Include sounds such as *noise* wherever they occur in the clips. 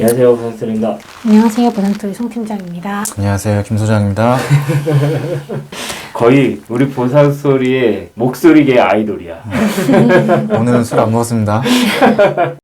안녕하세요, 부산스입니다. 안녕하세요. 보상토리 송 팀장입니다. 안녕하세요. 김 소장입니다. *laughs* 거의 우리 보상소리의 목소리계 아이돌이야. 오늘은 술 안 먹었습니다. *laughs*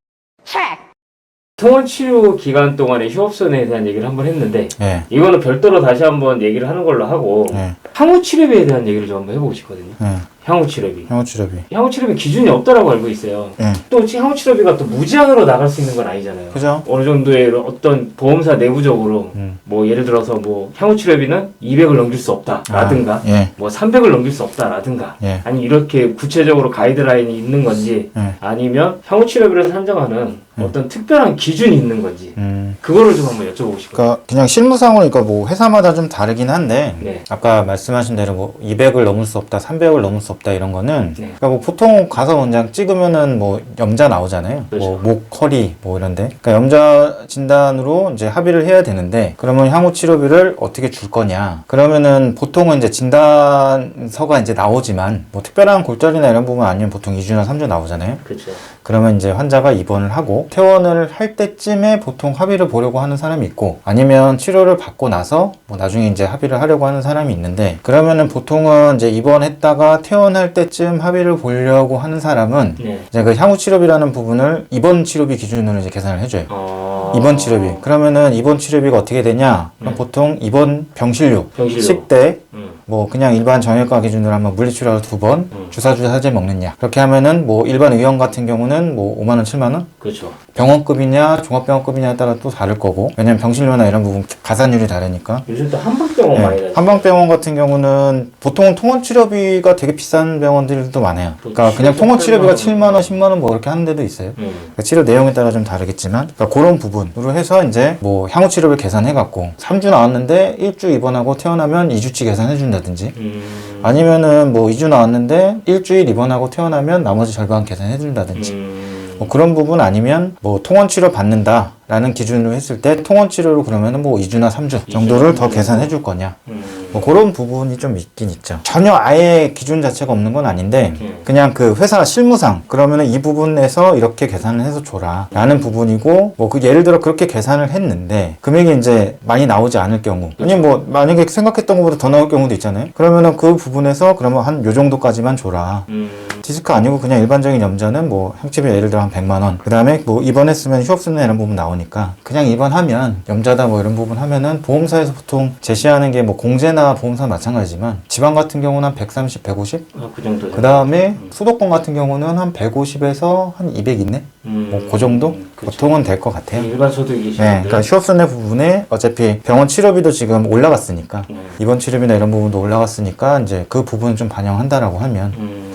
통원 치료 기간 동안의 휴업선에 대한 얘기를 한번 했는데 예. 이거는 별도로 다시 한번 얘기를 하는 걸로 하고 예. 향후 치료비에 대한 얘기를 좀 한번 해보고 싶거든요. 예. 향후 치료비. 형우 치료비. 향후 치료비 기준이 없다라고 알고 있어요. 예. 또 향후 치료비가 또 무제한으로 나갈 수 있는 건 아니잖아요. 그죠? 어느 정도의 어떤 보험사 내부적으로 음. 뭐 예를 들어서 뭐 향후 치료비는 200을 넘길 수 없다라든가 아, 예. 뭐 300을 넘길 수 없다라든가 예. 아니 이렇게 구체적으로 가이드라인이 있는 건지 예. 아니면 향후 치료비를 산정하는 어떤 특별한 기준이 있는 건지 음. 그거를 좀 한번 여쭤보고 싶어요. 그러니까 그냥 실무상으로 그러니까 뭐 회사마다 좀 다르긴 한데 네. 아까 말씀하신 대로 뭐 200을 넘을 수 없다, 300을 넘을 수 없다 이런 거는 네. 그러니까 뭐 보통 가서 원장 찍으면은 뭐 염자 나오잖아요. 그렇죠. 뭐 목, 허리 뭐 이런데. 그러니까 염자 진단으로 이제 합의를 해야 되는데 그러면 향후 치료비를 어떻게 줄 거냐? 그러면은 보통은 이제 진단서가 이제 나오지만 뭐 특별한 골절이나 이런 부분 아니면 보통 2주나 3주 나오잖아요. 그렇죠. 그러면 이제 환자가 입원을 하고 퇴원을 할 때쯤에 보통 합의를 보려고 하는 사람이 있고 아니면 치료를 받고 나서 뭐 나중에 이제 합의를 하려고 하는 사람이 있는데 그러면은 보통은 이제 입원했다가 퇴원 할 때쯤 합의를 보려고 하는 사람은 네. 이제 그 향후 치료비라는 부분을 입원 치료비 기준으로 이제 계산을 해줘요. 어... 입원 치료비. 그러면은 입원 치료비가 어떻게 되냐? 그럼 네. 보통 입원 병실료, 병실료. 식대, 음. 뭐 그냥 일반 정형외과 기준으로 하면 물리치료를 두 번, 음. 주사 주사제 먹는 약. 그렇게 하면은 뭐 일반 의원 같은 경우는 뭐 5만 원, 7만 원? 그렇죠. 병원급이냐 종합병원급이냐에 따라 또 다를 거고 왜냐면 병실료나 이런 부분 가산율이 다르니까 요즘 또 한방병원 많이 네. 한방병원 같은 경우는 보통 통원 치료비가 되게 비싼 병원들도 많아요. 그러니까 그냥 통원 치료비가 7만 원, 10만 원 뭐 그렇게 하는 데도 있어요. 음. 그러니까 치료 내용에 따라 좀 다르겠지만 그러니까 그런 부분으로 해서 이제 뭐 향후 치료를 계산해 갖고 3주 나왔는데 1주 입원하고 퇴원하면 2주치 계산해 준다 든지 음. 아니면은 뭐 2주 나왔는데 일주일 입원하고 퇴원하면 나머지 절반 계산해 준다든지 음. 뭐 그런 부분 아니면 뭐 통원 치료 받는다라는 기준으로 했을 때 통원 치료로 그러면은 뭐 2주나 3주 정도를 더 계산해 줄 거냐. 음. 뭐 그런 부분이 좀 있긴 있죠. 전혀 아예 기준 자체가 없는 건 아닌데 음. 그냥 그 회사 실무상 그러면은 이 부분에서 이렇게 계산을 해서 줘라 라는 부분이고 뭐 그 예를 들어 그렇게 계산을 했는데 금액이 이제 많이 나오지 않을 경우 아니 뭐 만약에 생각했던 것보다 더 나올 경우도 있잖아요. 그러면은 그 부분에서 그러면 한 요 정도까지만 줘라. 음. 디스크 아니고 그냥 일반적인 염자는 뭐 형집에 예를 들어 한 100만 원. 그다음에 뭐 입원했으면 휴업수나 이런 부분 나오니까 그냥 입원하면 염자다 뭐 이런 부분 하면은 보험사에서 보통 제시하는 게 뭐 공제나 보험사 마찬가지지만 지방 같은 경우는 한 130, 150. 아, 그 정도. 그다음에 수도권 같은 경우는 한 150에서 한 200 있네. 음. 뭐그 정도 그렇죠. 보통은 될 것 같아요. 일반 소득이시는데. 네, 그러니까 휴업수내 부분에 어차피 병원 치료비도 지금 올라갔으니까 음. 입원 치료비나 이런 부분도 올라갔으니까 이제 그 부분을 좀 반영한다라고 하면 음.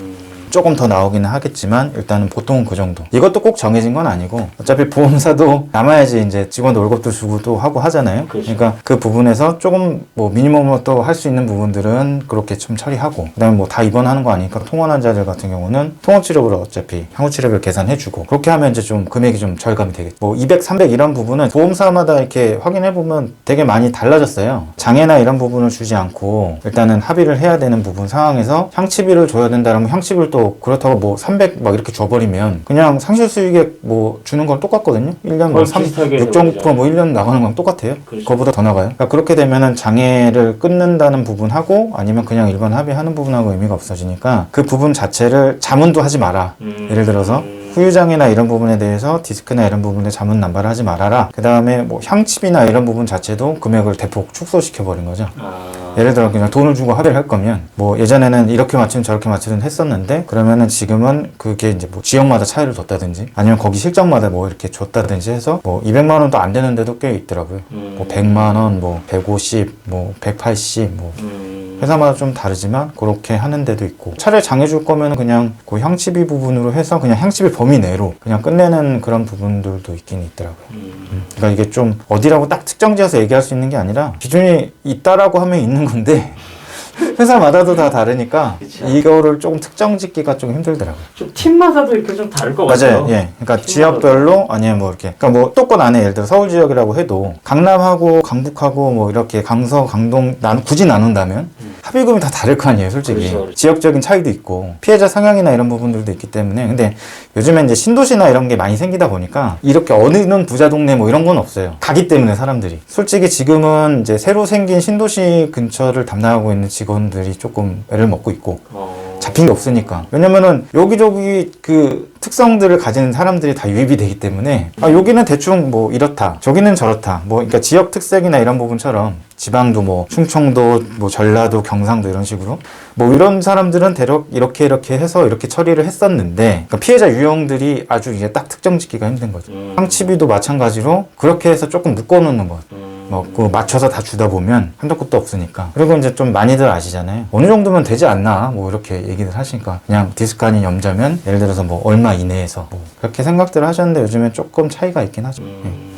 조금 더 나오기는 하겠지만 일단은 보통은 그 정도. 이것도 꼭 정해진 건 아니고 어차피 보험사도 남아야지 이제 직원 월급도 주고 또 하고 하잖아요. 그렇죠. 러니까 그 부분에서 조금 뭐 미니멈으로 또 할 수 있는 부분들은 그렇게 좀 처리하고 그다음에 뭐 다 입원하는 거 아니니까 통원 환자들 같은 경우는 통원 치료비를 어차피 향후 치료비를 계산해주고 그렇게 하면 이제 좀 금액이 좀 절감이 되겠죠. 뭐 200, 300 이런 부분은 보험사마다 이렇게 확인해 보면 되게 많이 달라졌어요. 장애나 이런 부분을 주지 않고 일단은 합의를 해야 되는 부분 상황에서 향치비를 줘야 된다라면 향치비를 또 그렇다고 뭐 300 막 이렇게 줘버리면 그냥 상실 수익액 뭐 주는 건 똑같거든요. 1년 뭐 거의 3, 비슷하게 6.9%뭐 1년 나가는 건 똑같아요. 그렇죠. 그거보다 더 나가요. 그러니까 그렇게 되면은 장애를 끊는다는 부분하고 아니면 그냥 일반 합의하는 부분하고 의미가 없어지니까 그 부분 자체를 자문도 하지 마라. 음. 예를 들어서 후유장애나 이런 부분에 대해서 디스크나 이런 부분에 자문 남발하지 말아라. 그 다음에 뭐 향칩이나 이런 부분 자체도 금액을 대폭 축소시켜 버린 거죠. 아. 예를 들어 그냥 돈을 주고 합의를 할 거면 뭐 예전에는 이렇게 맞추면 저렇게 맞추든 했었는데 그러면은 지금은 그게 이제 뭐 지역마다 차이를 줬다든지 아니면 거기 실적마다 뭐 이렇게 줬다든지 해서 뭐 200만 원도 안 되는 데도 꽤 있더라고요. 음. 뭐 100만 원, 뭐 150, 뭐 180, 뭐 음. 회사마다 좀 다르지만 그렇게 하는 데도 있고 차라리 장해 줄 거면 그냥 그 향치비 부분으로 해서 그냥 향치비 범위 내로 그냥 끝내는 그런 부분들도 있긴 있더라고요. 음. 그러니까 이게 좀 어디라고 딱 특정 지어서 얘기할 수 있는 게 아니라 기준이 있다라고 하면 있는 건데 *laughs* 회사마다도 다 다르니까 그쵸. 이거를 조금 특정 짓기가 좀 힘들더라고요. 좀 팀마다도 이렇게 좀 다를 것 같아요. 맞아요. 예. 그러니까. 지역별로 아니면 뭐 이렇게 그러니까 뭐 수도권 안에 예를 들어 서울 지역이라고 해도 강남하고 강북하고 뭐 이렇게 강서, 강동 나 굳이 나눈다면 음. 합의금이 다 다를 거 아니에요, 솔직히. 그렇죠, 그렇죠. 지역적인 차이도 있고 피해자 성향이나 이런 부분들도 있기 때문에 근데 요즘에 이제 신도시나 이런 게 많이 생기다 보니까 이렇게 어느 부자 동네 뭐 이런 건 없어요. 가기 때문에 사람들이. 솔직히 지금은 이제 새로 생긴 신도시 근처를 담당하고 있는 직원 들이 조금 애를 먹고 있고 어... 잡힌 게 없으니까. 왜냐면은 여기저기 그 특성들을 가진 사람들이 다 유입이 되기 때문에 아, 여기는 대충 뭐 이렇다. 저기는 저렇다. 뭐 그러니까 지역 특색이나 이런 부분처럼 지방도 뭐 충청도, 뭐 전라도, 경상도 이런 식으로 뭐 이런 사람들은 대략 이렇게 이렇게 해서 이렇게 처리를 했었는데 그러니까 피해자 유형들이 아주 이게 딱 특정 짓기가 힘든 거죠. 음. 황치비도 마찬가지로 그렇게 해서 조금 묶어놓는 것. 음... 뭐, 그 맞춰서 다 주다 보면 한도 끝도 없으니까. 그리고 이제 좀 많이들 아시잖아요. 어느 정도면 되지 않나, 뭐, 이렇게 얘기들 하시니까. 그냥 디스크 아닌 염자면, 예를 들어서 뭐, 얼마 이내에서. 뭐 그렇게 생각들을 하셨는데, 요즘에 조금 차이가 있긴 하죠. 예.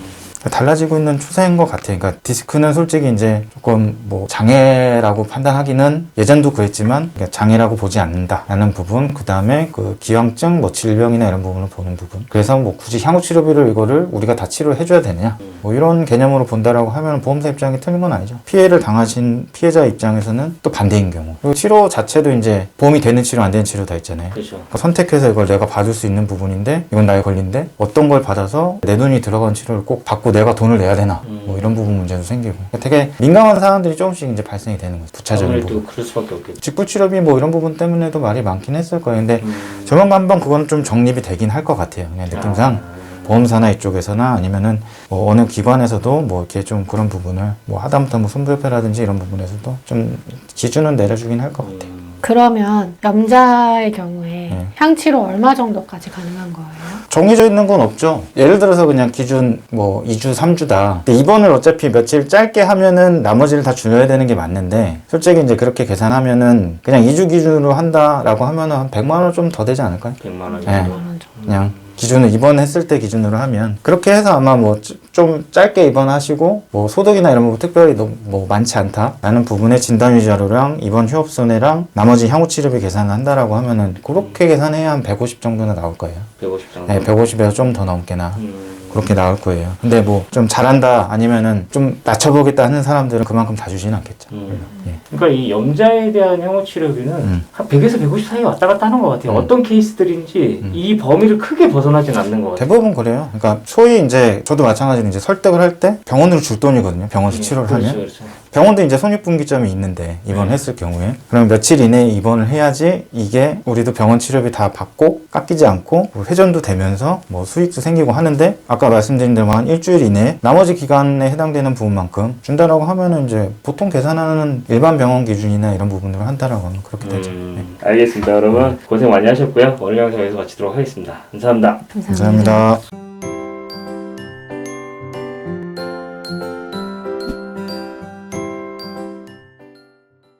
음... 달라지고 있는 추세인 것 같아요. 그러니까 디스크는 솔직히 이제 조금 뭐 장애라고 판단하기는 예전도 그랬지만 그러니까 장애라고 보지 않는다라는 부분, 그 다음에 그 기형증, 뭐 질병이나 이런 부분을 보는 부분. 그래서 뭐 굳이 향후 치료비를 이거를 우리가 다 치료를 해줘야 되느냐, 뭐 이런 개념으로 본다라고 하면 보험사 입장이 틀린 건 아니죠. 피해를 당하신 피해자 입장에서는 또 반대인 경우. 그리고 치료 자체도 이제 보험이 되는 치료, 안 되는 치료 다 있잖아요. 그렇죠. 그러니까 선택해서 이걸 내가 받을 수 있는 부분인데 이건 나의 권리인데 어떤 걸 받아서 내 돈이 들어간 치료를 꼭 받고 내가 돈을 내야 되나? 음. 뭐 이런 부분 문제도 생기고. 그러니까 되게 민감한 사항들이 조금씩 이제 발생이 되는 거죠 부차적인 부분 아무래도 그럴 수밖에 없겠죠. 직부 치료비 뭐 이런 부분 때문에도 말이 많긴 했을 거예요. 근데 음... 조만간 그건 좀 정립이 되긴 할 것 같아요. 그냥 느낌상 아... 보험사나 이쪽에서나 아니면은 뭐 어느 기관에서도 뭐 이렇게 좀 그런 부분을 뭐 하다못해 뭐 손부협회라든지 이런 부분에서도 좀 기준은 내려주긴 할 것 같아요. 음... 그러면 염자의 경우에 네. 향치료 얼마 정도까지 가능한 거예요? 정해져 있는 건 없죠. 예를 들어서 그냥 기준 뭐 2주, 3주다. 근데 입원을 어차피 며칠 짧게 하면은 나머지를 다 줄여야 되는 게 맞는데 솔직히 이제 그렇게 계산하면은 그냥 2주 기준으로 한다라고 하면은 한 100만 원 좀 더 되지 않을까요? 100만 원 네. 정도. 100만 원 정도. 그냥 기준을 입원했을 때 기준으로 하면 그렇게 해서 아마 뭐 좀 짧게 입원하시고 뭐 소득이나 이런 부분 특별히 너무 뭐 많지 않다 라는 부분의 진단 위자료랑 입원 휴업 손해랑 나머지 향후 치료비 계산을 한다라고 하면은 그렇게 계산해야 한 150 정도는 나올 거예요. 150 정도. 네, 150에서 좀 더 넘게나 음... 그렇게 나올 거예요. 근데 뭐 좀 잘한다 아니면은 좀 낮춰보겠다 하는 사람들은 그만큼 다 주지는 않겠죠. 음. 예. 그러니까 이 염자에 대한 향후 치료비는 음. 한 100에서 150 사이 왔다 갔다 하는 것 같아요. 음. 어떤 케이스들인지 음. 이 범위를 크게 벗어나진 않는 것 같아요. 대부분 그래요. 그러니까 소위 이제 저도 마찬가지로 이제 설득을 할 때 병원으로 줄 돈이거든요. 병원에서 치료를 그렇죠, 하면 그렇죠. 병원도 이제 손익분기점이 있는데 입원했을 경우에 그럼 며칠 이내에 입원을 해야지 이게 우리도 병원 치료비 다 받고 깎이지 않고 뭐 회전도 되면서 뭐 수익도 생기고 하는데 아까 말씀드린 대로 한 일주일 이내에 나머지 기간에 해당되는 부분만큼 준다라고 하면은 이제 보통 계산하는 일반 병원 기준이나 이런 부분들을 한다라고 하면 그렇게 되죠. 네. 음, 알겠습니다. 여러분 고생 많이 하셨고요. 오늘 영상 여기서 마치도록 하겠습니다. 감사합니다. 감사합니다. 감사합니다.